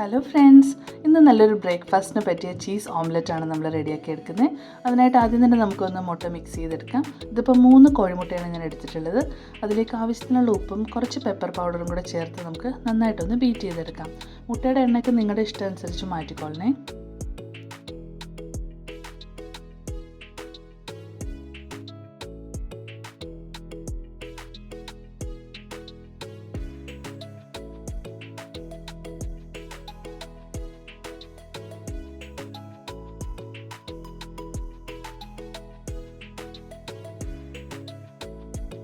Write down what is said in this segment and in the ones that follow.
Hello friends ഇന്ന് നല്ലൊരു ബ്രേക്ക്ഫാസ്റ്റിന് പറ്റിയ ചീസ് ഓംലെറ്റ് ആണ് നമ്മൾ റെഡിയാക്കി എടുക്കുന്നത്. അതിനായിട്ട് ആദ്യം തന്നെ നമുക്കൊന്ന് മുട്ട മിക്സ് ചെയ്തെടുക്കാം. ഇതിപ്പോൾ മൂന്ന് കോഴിമുട്ടയാണ് ഞാൻ എടുത്തിട്ടുള്ളത്. അതിലേക്ക് ആവശ്യത്തിനുള്ള ഉപ്പും കുറച്ച് പെപ്പർ പൗഡറും കൂടെ ചേർത്ത് നമുക്ക് നന്നായിട്ടൊന്ന് ബീറ്റ് ചെയ്തെടുക്കാം. മുട്ടയുടെ എണ്ണയ്ക്ക് നിങ്ങളുടെ ഇഷ്ടം അനുസരിച്ച് മാറ്റിക്കൊള്ളണേ.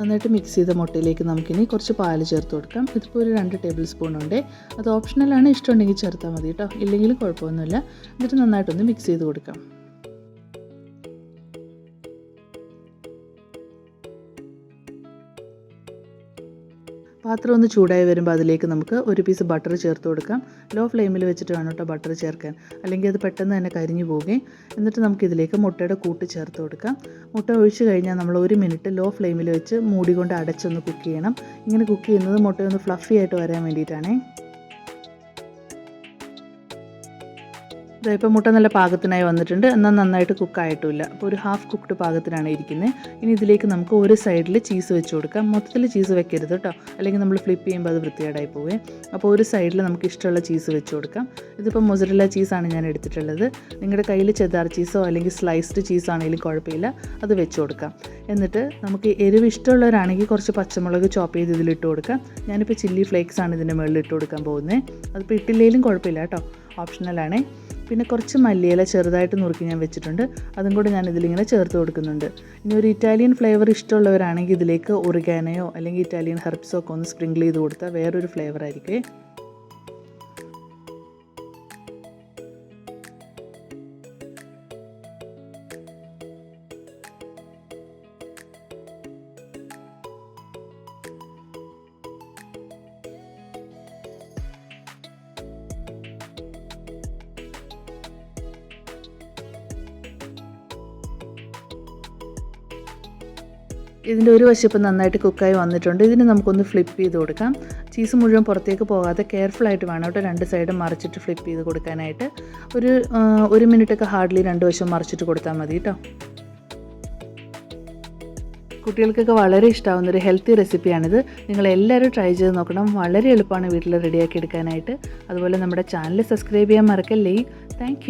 നന്നായിട്ട് മിക്സ് ചെയ്ത മുട്ടയിലേക്ക് നമുക്കിനി കുറച്ച് പാൽ ചേർത്ത് കൊടുക്കാം. ഇതിപ്പോൾ ഒരു രണ്ട് ടേബിൾ സ്പൂൺ ഉണ്ട്. അത് ഓപ്ഷണലാണ് ഇഷ്ടമുണ്ടെങ്കിൽ ചേർത്താൽ മതി കേട്ടോ. ഇല്ലെങ്കിലും കുഴപ്പമൊന്നുമില്ല. എന്നിട്ട് നന്നായിട്ടൊന്ന് മിക്സ് ചെയ്ത് കൊടുക്കാം. പാത്രം ഒന്ന് ചൂടായി വരുമ്പോൾ അതിലേക്ക് നമുക്ക് ഒരു പീസ് ബട്ടർ ചേർത്ത് കൊടുക്കാം. ലോ ഫ്ലെയിമിൽ വെച്ചിട്ട് വേണം കേട്ടോ ബട്ടർ ചേർക്കാൻ. അല്ലെങ്കിൽ അത് പെട്ടെന്ന് തന്നെ കരിഞ്ഞു പോകുകയും എന്നിട്ട് നമുക്ക് ഇതിലേക്ക് മുട്ടയുടെ കൂട്ട് ചേർത്ത് കൊടുക്കാം. മുട്ട ഒഴിച്ച് കഴിഞ്ഞാൽ നമ്മൾ ഒരു മിനിറ്റ് ലോ ഫ്ലെയിമിൽ വെച്ച് മൂടി കൊണ്ട് അടച്ചൊന്ന് കുക്ക് ചെയ്യണം. ഇങ്ങനെ കുക്ക് ചെയ്യുന്നത് മുട്ടയൊന്ന് ഫ്ലഫി ആയിട്ട് വരാൻ വേണ്ടിയിട്ടാണേ. ഇപ്പോൾ മുട്ട നല്ല പാകത്തിനായി വന്നിട്ടുണ്ട്. എന്നാൽ നന്നായിട്ട് കുക്കായിട്ടുമില്ല അപ്പോൾ ഒരു ഹാഫ് കുക്ക്ഡ് പാകത്തിനാണ് ഇരിക്കുന്നത്. ഇനി ഇതിലേക്ക് നമുക്ക് ഒരു സൈഡിൽ ചീസ് വെച്ച് കൊടുക്കാം. മൊത്തത്തിൽ ചീസ് വെക്കരുത് കേട്ടോ. അല്ലെങ്കിൽ നമ്മൾ ഫ്ലിപ്പ് ചെയ്യുമ്പോൾ അത് വൃത്തികേടായി പോവേ. അപ്പോൾ ഒരു സൈഡിൽ നമുക്ക് ഇഷ്ടമുള്ള ചീസ് വെച്ച് കൊടുക്കാം. ഇതിപ്പോൾ മൊസറല്ല ചീസാണ് ഞാൻ എടുത്തിട്ടുള്ളത്. നിങ്ങളുടെ കയ്യിൽ ചെതാർ ചീസോ അല്ലെങ്കിൽ സ്ലൈസ്ഡ് ചീസ് ആണെങ്കിലും കുഴപ്പമില്ല. അത് വെച്ച് കൊടുക്കാം. എന്നിട്ട് നമുക്ക് എരിവ് ഇഷ്ടമുള്ളവരാണെങ്കിൽ കുറച്ച് പച്ചമുളക് ചോപ്പ് ചെയ്ത് ഇതിലിട്ട് കൊടുക്കാം. ഞാനിപ്പോൾ ചില്ലി ഫ്ലേക്സ് ആണ് ഇതിന്റെ മുകളിൽ ഇട്ട് കൊടുക്കാൻ പോകുന്നത്. അതിപ്പോൾ ഇട്ടില്ലെങ്കിലും കുഴപ്പമില്ല കേട്ടോ. ഓപ്ഷണലാണേ പിന്നെ കുറച്ച് മല്ലിയില ചെറുതായിട്ട് നുറുക്കി ഞാൻ വെച്ചിട്ടുണ്ട്. അതും കൂടെ ഞാൻ ഇതിലിങ്ങനെ ചേർത്ത് കൊടുക്കുന്നുണ്ട്. ഇനി ഒരു ഇറ്റാലിയൻ ഫ്ലേവർ ഇഷ്ടമുള്ളവരാണെങ്കിൽ ഇതിലേക്ക് ഒറിഗാനയോ അല്ലെങ്കിൽ ഇറ്റാലിയൻ ഹെർബ്സോ ഒക്കെ ഒന്ന് സ്പ്രിങ്കിൾ ചെയ്ത് കൊടുത്താൽ വേറൊരു ഫ്ലേവർ ആയിരിക്കും. ഇതിന്റെ ഒരു വശപ്പ് നന്നായിട്ട് കുക്കായി വന്നിട്ടുണ്ട്. ഇതിന് നമുക്കൊന്ന് ഫ്ലിപ്പ് ചെയ്ത് കൊടുക്കാം. ചീസ് മുഴുവൻ പുറത്തേക്ക് പോകാതെ കെയർഫുൾ ആയിട്ട് വേണം കേട്ടോ. രണ്ട് സൈഡും മറിച്ചിട്ട് ഫ്ലിപ്പ് ചെയ്ത് കൊടുക്കാനായിട്ട്. ഒരു ഒരു മിനിറ്റൊക്കെ ഹാർഡ്ലി രണ്ട് വശം മറിച്ചിട്ട് കൊടുത്താൽ മതി കേട്ടോ. കുട്ടികൾക്കൊക്കെ വളരെ ഇഷ്ടമാവുന്ന ഒരു ഹെൽത്തി റെസിപ്പിയാണിത് നിങ്ങൾ എല്ലാവരും ട്രൈ ചെയ്ത് നോക്കണം. വളരെ എളുപ്പമാണ് വീട്ടിൽ റെഡിയാക്കി എടുക്കാനായിട്ട്. അതുപോലെ നമ്മുടെ ചാനൽ സബ്സ്ക്രൈബ് ചെയ്യാൻ മറക്കല്ലേ. താങ്ക്